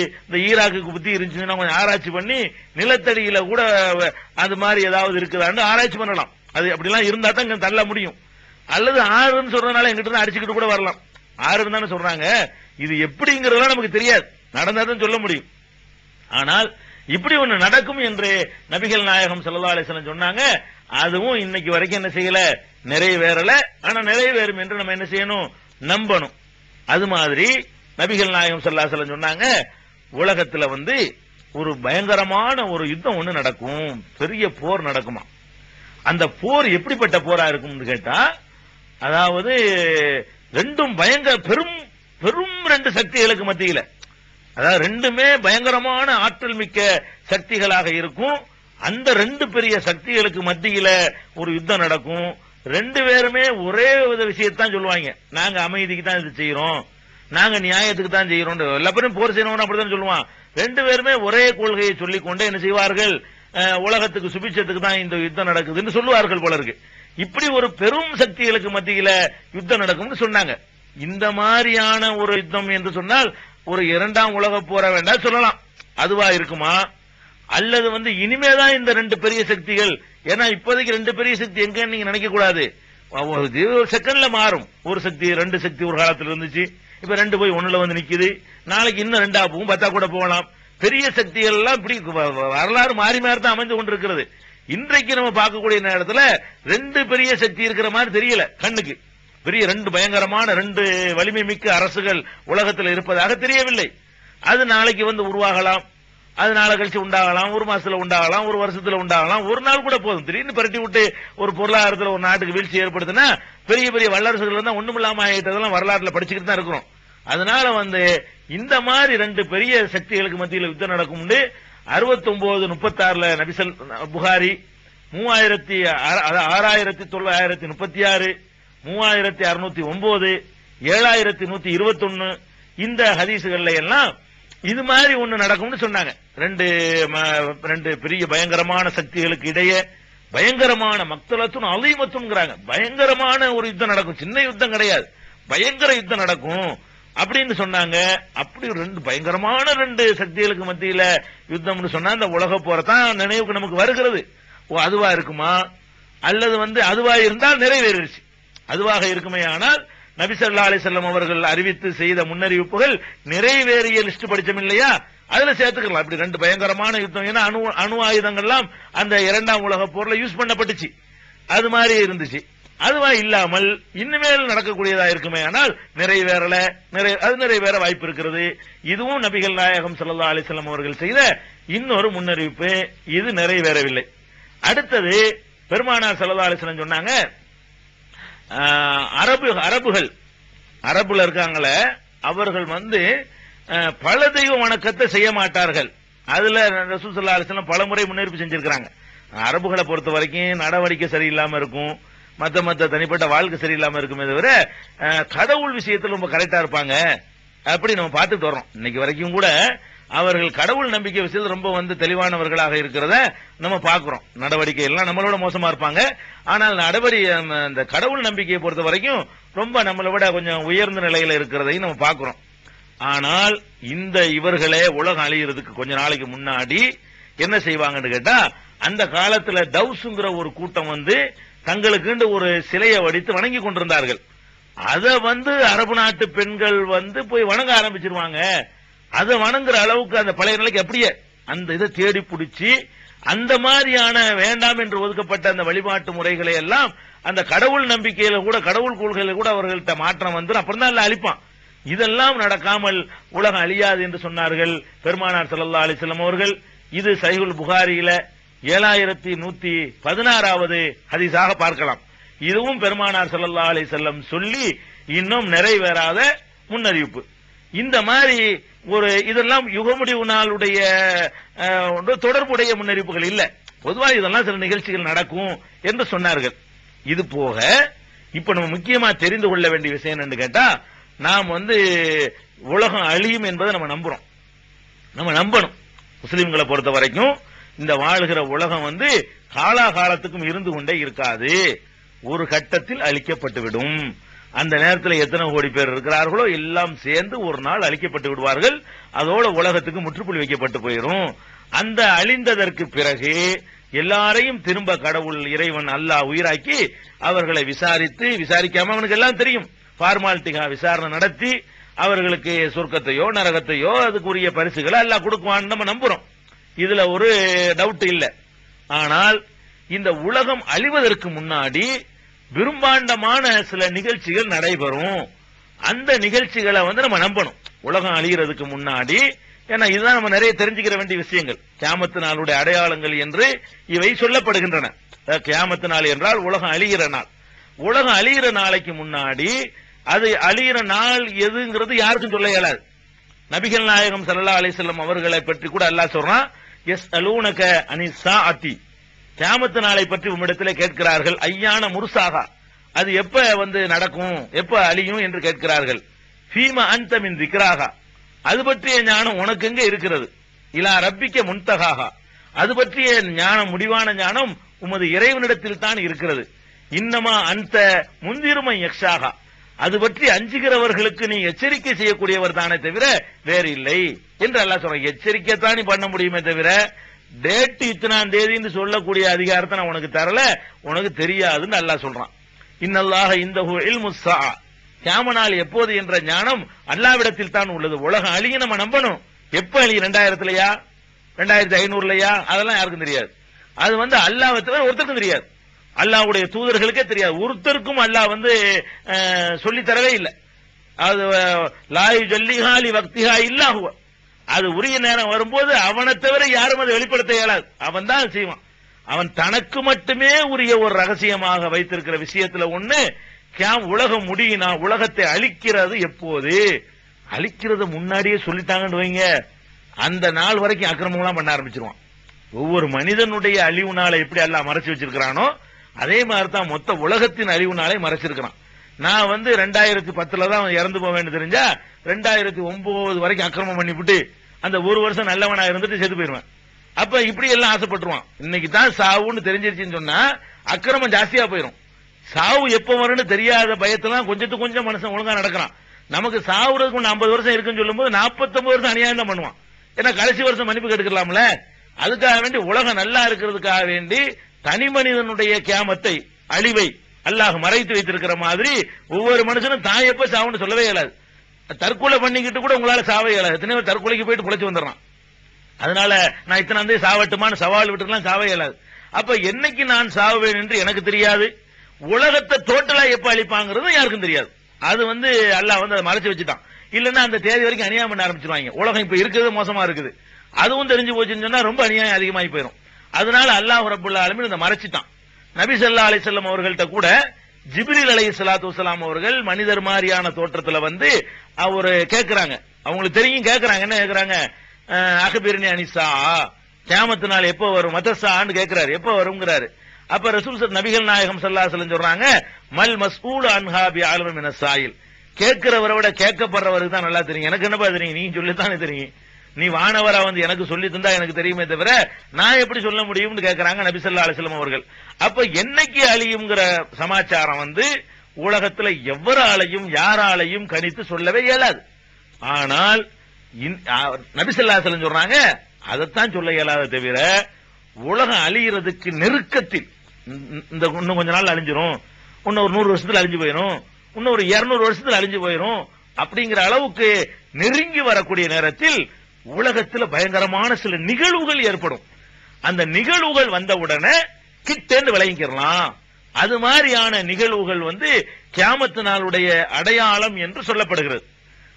இந்த ஈராக்குக்கு புத்தி இருந்துச்சுன்னா கொஞ்சம் ஆராய்ச்சி பண்ணி நிலத்தடியில கூட அது மாதிரி ஏதாவது இருக்குதான்னு ஆராய்ச்சி பண்ணலாம். அது அப்படிலாம் இருந்தா தான் இங்க தள்ள முடியும். அல்லது ஆறுன்னு சொல்றதுனால எங்கிட்ட இருந்து அடிச்சுக்கிட்டு கூட வரலாம். ஆறுன்னு தானே சொல்றாங்க. இது எப்படிங்கிறதெல்லாம் நமக்கு தெரியாது. நடந்தாதான் சொல்ல முடியும். ஆனால் இப்படி ஒண்ணு நடக்கும் என்று நபிகள் நாயகம் ஸல்லல்லாஹு சொன்னாங்க. அதுவும் இன்னைக்கு வரைக்கும் என்ன செய்யல? நிறைவேறல. ஆனா நிறைவேறும் என்று நம்ம என்ன செய்யணும்? நம்பணும். அது மாதிரி நபிகள் நாயகம் ஸல்லல்லாஹு சொன்னாங்க. உலகத்துல வந்து ஒரு பயங்கரமான ஒரு யுத்தம் ஒண்ணு நடக்கும். பெரிய போர் நடக்குமா? அந்த போர் எப்படிப்பட்ட போரா இருக்கும்னு கேட்டா அதாவது ரெண்டும் பயங்கர பெரும் பெரும் ரெண்டு சக்திகளுக்கு மத்தியில. அதாவது ரெண்டுமே பயங்கரமான ஆற்றல் மிக்க சக்திகளாக இருக்கும். அந்த ரெண்டு பெரிய சக்திகளுக்கு மத்தியில ஒரு யுத்தம் நடக்கும். ரெண்டு பேருமே ஒரே வித விஷயத்தான் சொல்லுவாங்க. நாங்க அமைதிக்கு தான் இது செய்யறோம். நாங்க நியாயத்துக்கு தான் செய்யறோம். எல்லாரும் போர் செய்யணும் அப்படிதான் சொல்லுவான். ரெண்டு பேருமே ஒரே கொள்கையை சொல்லிக்கொண்டு என்ன செய்வார்கள்? அஹ், உலகத்துக்கு சுபிச்சத்துக்கு தான் இந்த யுத்தம் நடக்குதுன்னு சொல்லுவார்கள் போல இருக்கு. இப்படி ஒரு பெரும் சக்திகளுக்கு மத்தியில யுத்தம் நடக்கும்னு சொன்னாங்க. இந்த மாதிரியான ஒரு யுத்தம் என்று சொன்னால் ஒரு இரண்டாம் உலக போற வேண்டாம் சொல்லலாம். அதுவா இருக்குமா? அல்லது வந்து இனிமேதான் இந்த ரெண்டு பெரிய சக்திகள் ஏன்னா இப்போதைக்கு ரெண்டு பெரிய சக்தி எங்கன்னு நீங்க நினைக்க கூடாது ஒரு செகண்ட்ல மாறும். ஒரு சக்தி ரெண்டு சக்தி ஒரு காலத்தில் இருந்துச்சு. இப்ப ரெண்டு போய் ஒண்ணுல வந்து நிக்குது. நாளைக்கு இன்னும் ரெண்டா போகும் பத்தா கூட போகலாம். பெரிய சக்திகள் எல்லாம் இப்படி வரலாறு மாறி மாறி தான் அமைந்து கொண்டிருக்கிறது. இன்றைக்கு நம்ம பார்க்கக்கூடிய நேரத்துல ரெண்டு பெரிய சக்தி இருக்கிற மாதிரி தெரியல கண்ணுக்கு. பெரிய ரெண்டு பயங்கரமான ரெண்டு வலிமை மிக்க அரசுகள் உலகத்தில் இருப்பதாக தெரியவில்லை. அது நாளைக்கு வந்து உருவாகலாம். அது நாளை கழிச்சு உண்டாகலாம் ஒரு மாசத்துல உண்டாகலாம் ஒரு வருஷத்துல உண்டாகலாம் ஒரு நாள் கூட போதும். திடீர்னு பரட்டி விட்டு ஒரு பொருளாதாரத்துல ஒரு நாட்டுக்கு வீழ்ச்சி ஏற்படுத்தினா பெரிய பெரிய வல்லரசுகள் தான் ஒண்ணுமில்லாம ஆகிட்டதெல்லாம் வரலாற்றுல படிச்சுக்கிட்டு தான் இருக்கிறோம். அதனால வந்து இந்த மாதிரி ரெண்டு பெரிய சக்திகளுக்கு மத்தியில் யுத்தம் நடக்கும் அறுபத்தி ஒன்பது முப்பத்தி ஆறுல நபிசல் புகாரி மூவாயிரத்தி ஆறாயிரத்தி தொள்ளாயிரத்தி முப்பத்தி ஆறு மூவாயிரத்தி அறுநூத்தி ஒன்பது ஏழாயிரத்தி நூத்தி இருபத்தொன்னு இந்த ஹதீசுகள்ல எல்லாம் இது மாதிரி ஒண்ணு நடக்கும்னு சொன்னாங்க. ரெண்டு ம- ரெண்டு பெரிய பயங்கரமான சக்திகளுக்கு இடையே பயங்கரமான மக்தலத்தும் அலிமத்தும் பயங்கரமான ஒரு யுத்தம் நடக்கும். சின்ன யுத்தம் கிடையாது. பயங்கர யுத்தம் நடக்கும். அப்படின்னு சொன்னாங்க. அப்படி ரெண்டு பயங்கரமான ரெண்டு சக்திகளுக்கு மத்தியில யுத்தம்னு சொன்னா இந்த உலக போறதான் நினைவுக்கு நமக்கு வருகிறது. ஓ அதுவா இருக்குமா? அல்லது வந்து அதுவா இருந்தால் நிறைவேறிடுச்சு. அதுவாக இருக்குமே ஆனால் நபிசல்லா அலிசல்லம் அவர்கள் அறிவித்து செய்த முன்னறிவிப்புகள் நிறைவேறிய லிஸ்ட் படிச்சோம் இல்லையா? அதுல சேர்த்துக்கலாம். இப்படி ரெண்டு பயங்கரமான யுத்தம். ஏன்னா அணு அணு ஆயுதங்கள்லாம் அந்த இரண்டாம் உலக போர்ல யூஸ் பண்ணப்பட்டுச்சு. அது மாதிரி இருந்துச்சு. அதுவா இல்லாமல் இனிமேல் நடக்கக்கூடியதா இருக்குமே ஆனால் நிறைவேறல நிறை அது நிறைவேற வாய்ப்பு இருக்கிறது. இதுவும் நபிகள் நாயகம் சல்லா அலிசல்லாம் அவர்கள் செய்த இன்னொரு முன்னறிவிப்பு இது நிறைவேறவில்லை. அடுத்தது பெருமானார் சல்லா அலிசலம் சொன்னாங்க அரபு அரபுகள் அரபுல இருக்காங்களே அவர்கள் வந்து பல தெய்வ வணக்கத்தை செய்ய மாட்டார்கள். அதுல ரசூசல்லா ஸல்லல்லாஹு பல முறை பலமுறை முன்னெடுப்பு செஞ்சிருக்கிறாங்க. அரபுகளை பொறுத்த வரைக்கும் நடவடிக்கை சரியில்லாம இருக்கும். மத்த மத்த தனிப்பட்ட வாழ்க்கை சரியில்லாம இருக்குமே தவிர கடவுள் விஷயத்தில் ரொம்ப கரெக்டா இருப்பாங்க. அப்படி நம்ம பார்த்துட்டு வர்றோம். இன்னைக்கு வரைக்கும் கூட அவர்கள் கடவுள் நம்பிக்கை விஷயத்தில் ரொம்ப வந்து தெளிவானவர்களாக இருக்கிறத நம்ம பார்க்கிறோம். நடவடிக்கை எல்லாம் நம்மளோட மோசமா இருப்பாங்க. ஆனால் நடவடி அந்த இந்த கடவுள் நம்பிக்கையை பொறுத்த வரைக்கும் ரொம்ப நம்மளை விட கொஞ்சம் உயர்ந்த நிலையில இருக்கிறதையும் நம்ம பார்க்கிறோம். ஆனால் இந்த இவர்களே உலகம் அழியறதுக்கு கொஞ்ச நாளைக்கு முன்னாடி என்ன செய்வாங்கன்னு கேட்டா அந்த காலத்துல தௌசுங்கிற ஒரு கூட்டம் வந்து தங்களுக்கு ஒரு சிலையை வடித்து வணங்கி கொண்டிருந்தார்கள். அதை வந்து அரபு நாட்டு பெண்கள் வந்து போய் வணங்க ஆரம்பிச்சிருவாங்க. அதை வணங்குற அளவுக்கு அந்த பழைய நிலைக்கு அப்படியே அந்த இதை தேடி பிடிச்சி அந்த மாதிரியான வேண்டாம் என்று ஒதுக்கப்பட்ட அந்த வழிபாட்டு முறைகளை எல்லாம் அந்த கடவுள் நம்பிக்கையில கூட கடவுள் கொள்கையில கூட அவர்கள்ட்ட மாற்றம் வந்து அப்புறம் தான் அழிப்பான். இதெல்லாம் நடக்காமல் உலகம் அழியாது என்று சொன்னார்கள் பெருமானார் சல்லா அலைஹி அவர்கள். இது சைகுல் புகாரியில ஏழாயிரத்தி நூத்தி பதினாறாவது ஹதீஸாக பார்க்கலாம். இதுவும் பெருமானார் சல்லா அலி செல்லம் சொல்லி இன்னும் நிறைவேறாத முன்னறிவிப்பு. இந்த மாதிரி ஒரு இதெல்லாம் யுகமுடிவு நாளுடைய ஒன்று தொடர்புடைய முன்னறிவிப்புகள் இல்ல. பொதுவா இதெல்லாம் சில நிகழ்ச்சிகள் நடக்கும் என்று சொன்னார்கள். இது போக இப்ப நம்ம முக்கியமா தெரிந்து கொள்ள வேண்டிய விஷயம் என்னன்னு கேட்டா நாம் வந்து உலகம் அழியும் என்பதை நம்ம நம்புறோம். நம்ம நம்பணும். முஸ்லிம்களை பொறுத்த வரைக்கும் இந்த வாழ்கிற உலகம் வந்து காலாகாலத்துக்கும் இருந்து கொண்டே இருக்காது. ஒரு கட்டத்தில் அழிக்கப்பட்டுவிடும். அந்த நேரத்தில் எத்தனை கோடி பேர் இருக்கிறார்களோ எல்லாம் சேர்ந்து ஒரு நாள் அழிக்கப்பட்டு விடுவார்கள். அதோட உலகத்துக்கு முற்றுப்புள்ளி வைக்கப்பட்டு போயிடும் அந்த அழிந்ததற்கு பிறகு எல்லாரையும் திரும்ப கடவுள் இறைவன் அல்லாஹ் உயிராக்கி அவர்களை விசாரித்து விசாரிக்காம அவனுக்கு எல்லாம் தெரியும். ஃபார்மாலிட்டிகா விசாரணை நடத்தி அவர்களுக்கு சொர்க்கத்தையோ நரகத்தையோ அதுக்குரிய பரிசுகளை எல்லாம் கொடுக்குவான்னு நம்ம நம்புறோம். இதுல ஒரு டவுட் இல்ல. ஆனால் இந்த உலகம் அழிவதற்கு முன்னாடி விரும்பாண்டமான சில நிகழ்ச்சிகள் நடைபெறும். அந்த நிகழ்ச்சிகளை வந்து நம்ம நம்பணும். உலகம் அழிகிறதுக்கு முன்னாடி ஏன்னா இதுதான் நம்ம நிறைய தெரிஞ்சுக்கிற வேண்டிய விஷயங்கள். கியாமத்து நாளுடைய அடையாளங்கள் என்று இவை சொல்லப்படுகின்றன. கேமத்து கியாமத்து நாள் என்றால் உலகம் அழிகிற நாள். உலகம் அழிகிற நாளைக்கு முன்னாடி அது அழிகிற நாள் எதுங்கிறது யாருக்கும் சொல்ல இயலாது. நபிகள் நாயகம் சல்லா அலிசல்லம் அவர்களை பற்றி கூட எல்லாம் சொல்றான் எஸ் அலூனக அனிசா அத்தி கேமத்து நாளை பற்றி உம்மிடத்தில் கேட்கிறார்கள். ஐயான முருசாகா. அது எப்ப வந்து நடக்கும்? எப்ப அழியும் என்று கேட்கிறார்கள். ஃபீம அந்தமின் திக்ராகா. அது பற்றிய ஞானம் உனக்கு எங்க இருக்கிறது? இலா ரப்பிக்க முன்தகாகா. அது பற்றிய ஞானம் முடிவான ஞானம் உமது இறைவனிடத்தில் தான் இருக்கிறது. இன்னமா அந்த முந்திருமை யக்ஷாகா. அது பற்றி அஞ்சுகிறவர்களுக்கு நீ எச்சரிக்கை செய்யக்கூடியவர் தானே தவிர வேறு இல்லை. என்று அல்லாஹ் சொல்றான். எச்சரிக்கை தான் நீ பண்ண முடியுமே தவிர டேட் இத்தனாம் தேதின்னு சொல்லக்கூடிய அதிகாரத்தை நான் உனக்கு தரல உனக்கு தெரியாதுன்னு அல்லாஹ் சொல்றான். இன்னல்லாக இந்த இல்முஸ்ஸா கியாம நாள் எப்போது என்ற ஞானம் அல்லாவிடத்தில் தான் உள்ளது. உலகம் அழிய நம்ம நம்பணும். எப்ப அழி ரெண்டாயிரத்துலயா ரெண்டாயிரத்தி ஐநூறுலயா? அதெல்லாம் யாருக்கும் தெரியாது. அது வந்து அல்லாவை தவிர ஒருத்தருக்கும் தெரியாது. அல்லாஹ்வுடைய தூதர்களுக்கே தெரியாது. ஒருத்தருக்கும் அல்லாஹ் வந்து அஹ், சொல்லித் தரவே இல்லை. அது அஹ், லாயு ஜல்லிஹாலி வக்திஹா இல்லாஹுவ அது உரிய நேரம் வரும்போது அவனை தவிர யாரும் அதை வெளிப்படுத்த இயலாது. அவன் தான் செய்வான். அவன் தனக்கு மட்டுமே உரிய ஒரு ரகசியமாக வைத்திருக்கிற விஷயத்துல ஒண்ணு கேம் உலகம் முடியினா உலகத்தை அழிக்கிறது எப்போது? அழிக்கிறது முன்னாடியே சொல்லிட்டாங்கன்னு வைங்க. அந்த நாள் வரைக்கும் அக்கிரமம்லாம் பண்ண ஆரம்பிச்சிருவான். ஒவ்வொரு மனிதனுடைய அழிவு நாளை எப்படி எல்லாம் மறைச்சு வச்சிருக்கிறானோ அதே மாதிரி தான் மொத்த உலகத்தின் அறிவுனாலே மறைச்சிருக்கிறான். நான் வந்து ரெண்டாயிரத்தி பத்துல தான் இறந்து போவேன்னு தெரிஞ்சா ரெண்டாயிரத்தி ஒன்பது வரைக்கும் அக்கிரமம் பண்ணிவிட்டு அந்த ஒரு வருஷம் நல்லவனா இருந்துட்டு செத்து போயிருவேன் அப்ப இப்படி எல்லாம் ஆசைப்பட்டுருவான். இன்னைக்கு தான் சாவுன்னு தெரிஞ்சிருச்சுன்னு சொன்னா அக்கிரமம் ஜாஸ்தியா போயிரும். சாவு எப்ப வரும்னு தெரியாத பயத்தெல்லாம் கொஞ்சத்துக்கு கொஞ்சம் மனுஷன் ஒழுங்கா நடக்கிறான். நமக்கு சாவுறதுக்கு ஒன்று ஐம்பது வருஷம் இருக்குன்னு சொல்லும்போது 49 வருஷம் அநியாயம் தான் பண்ணுவான். ஏன்னா கடைசி வருஷம் மன்னிப்பு கேட்டுக்கலாம்ல? அதுக்காக வேண்டி உலகம் நல்லா இருக்கிறதுக்காக வேண்டி தனி மனிதனுடைய கேமத்தை அழிவை அல்லாஹ் மறைத்து வைத்திருக்கிற மாதிரி ஒவ்வொரு மனுஷனும் தான் எப்ப சாவுன்னு சொல்லவே இயலாது. தற்கொலை பண்ணிக்கிட்டு கூட உங்களால சாவே இயலாது. எத்தனை பேர் தற்கொலைக்கு போயிட்டு குலைச்சு வந்துடுறான். அதனால நான் இத்தனை வந்து சாவட்டுமான்னு சவால் விட்டுலாம் சாவே இயலாது. அப்ப என்னைக்கு நான் சாவேன் என்று எனக்கு தெரியாது. உலகத்தை டோட்டலா எப்ப அழிப்பாங்கிறது யாருக்கும் தெரியாது. அது வந்து அல்லாஹ் வந்து அதை மறைச்சு வச்சுட்டான். இல்லைன்னா அந்த தேதி வரைக்கும் அநியாயம் பண்ண ஆரம்பிச்சிருவாங்க. உலகம் இப்ப இருக்குது மோசமா இருக்குது. அதுவும் தெரிஞ்சு போச்சுன்னு சொன்னா ரொம்ப அநியாயம் அதிகமாகி போயிடும் அதனால அல்லாஹ் ரபுல்லா ஆலமீன் இதை மறைச்சிட்டான். நபி சல்லா அலிசல்லம் வஸல்லம் அவர்கள்ட்ட கூட ஜிப்ரீல் அலைஹி சலாத்து வலாம் அவர்கள் மனிதர் மாதிரியான தோற்றத்துல வந்து அவர் கேக்குறாங்க. அவங்களுக்கு தெரியும் கேட்கிறாங்க என்ன கேட்கிறாங்க அகபிரணி அனிசா கேமத்து நாள் எப்போ வரும்? மதசான்னு கேட்கிறாரு எப்போ வருங்கிறாரு அப்ப ரசூல் சல் நபிகள் நாயகம் சல்லா அலைஹி சொல்றாங்க மல் மஸ்கூல் அன்ஹாபி பி என சாயில். கேட்கிறவரை விட கேட்கப்படுறவருக்கு தான் நல்லா தெரியும். எனக்கு என்னப்பா தெரியும்? நீ சொல்லித்தானே தெரியும். நீ வானவரா வந்து எனக்கு சொல்லி தந்தா எனக்கு தெரியுமே தவிர நான் எப்படி சொல்ல முடியும்னு கேட்கிறாங்க நபிசல்லா ஸல்லல்லாஹு அவர்கள். அப்ப என்னைக்கு அழியுங்கிற சமாச்சாரம் வந்து உலகத்துல எவராலையும் யாராலையும் கணித்து சொல்லவே இயலாது. ஆனால் இன்- ஆ, சொல்றாங்க அதைத்தான் சொல்ல இயலாத தவிர உலகம் அழிகிறதுக்கு நெருக்கத்தில் இந்த- இந்த இன்னும் கொஞ்ச நாள் அழிஞ்சிரும் இன்னும் ஒரு நூறு வருஷத்துல அழிஞ்சு போயிரும் இன்னும் ஒரு இருநூறு வருஷத்துல அழிஞ்சு போயிரும் அப்படிங்கிற அளவுக்கு நெருங்கி வரக்கூடிய நேரத்தில் உலகத்துல பயங்கரமான சில நிகழ்வுகள் ஏற்படும். அந்த நிகழ்வுகள் வந்தவுடனே கிட்டேந்து விளங்கிக்கலாம் அது மாதிரியான நிகழ்வுகள் வந்து கியாமத்து நாளுடைய அடையாளம் என்று சொல்லப்படுகிறது.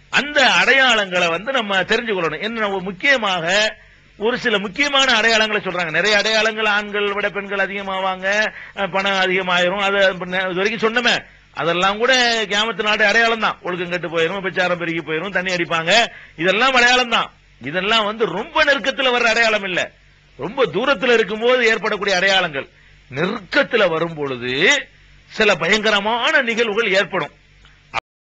அந்த அடையாளங்களை வந்து நம்ம தெரிஞ்சு கொள்ளணும் என்ன முக்கியமாக ஒரு சில முக்கியமான அடையாளங்களை சொல்றாங்க. நிறைய அடையாளங்கள் ஆண்கள் விட பெண்கள் அதிகமாவாங்க. பணம் அதிகமாயிரும். அது இது வரைக்கும் சொன்னமே. அதெல்லாம் கூட கேமத்து நாடு அடையாளம் தான் ஒழுக்கம் கட்டு போயிரும் பிரச்சாரம் பெருகி போயிரும் தண்ணி அடிப்பாங்க. இதெல்லாம் அடையாளம் தான் இதெல்லாம் வந்து ரொம்ப நெருக்கத்துல வர்ற அடையாளம் இல்ல. ரொம்ப தூரத்துல இருக்கும்போது ஏற்படக்கூடிய அடையாளங்கள். நெருக்கத்தில் வரும் பொழுது சில பயங்கரமான நிகழ்வுகள் ஏற்படும்.